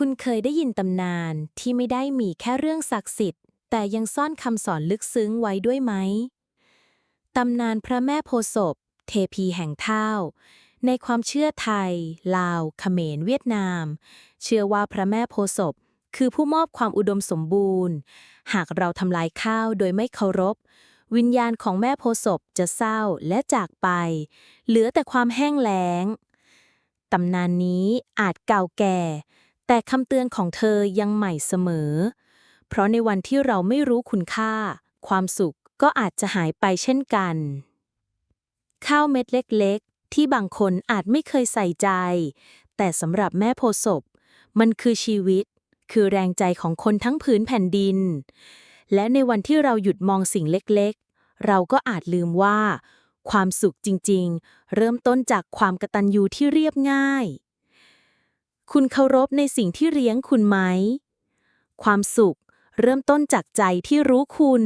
คุณเคยได้ยินตำนานที่ไม่ได้มีแค่เรื่องศักดิ์สิทธิ์ แต่ยังซ่อนคำสอนลึกซึ้งไว้ด้วยไหม ตำนานพระแม่โพศพ เทพีแห่งเท่า ในความเชื่อไทย ลาว เขมร เวียดนาม เชื่อว่าพระแม่โพศพ คือผู้มอบความอุดมสมบูรณ์ หากเราทำลายข้าวโดยไม่เคารพ วิญญาณของแม่โพศพจะเศร้าและจากไป เหลือแต่ความแห้งแล้ง ตำนานนี้อาจเก่าแก่ แต่คำเตือนของเธอยังใหม่เสมอ เพราะในวันที่เราไม่รู้คุณค่า ความสุขก็อาจจะหายไปเช่นกัน ข้าวเม็ดเล็กๆ ที่บางคนอาจไม่เคยใส่ใจ แต่สำหรับแม่โพศพ มันคือชีวิต คือแรงใจของคนทั้งผืนแผ่นดิน และในวันที่เราหยุดมองสิ่งเล็กๆ เราก็อาจลืมว่า ความสุขจริงๆ เริ่มต้นจากความกตัญญูที่เรียบง่าย คุณเคารพในสิ่งที่เลี้ยงคุณไหม ความสุขเริ่มต้นจากใจที่รู้คุณ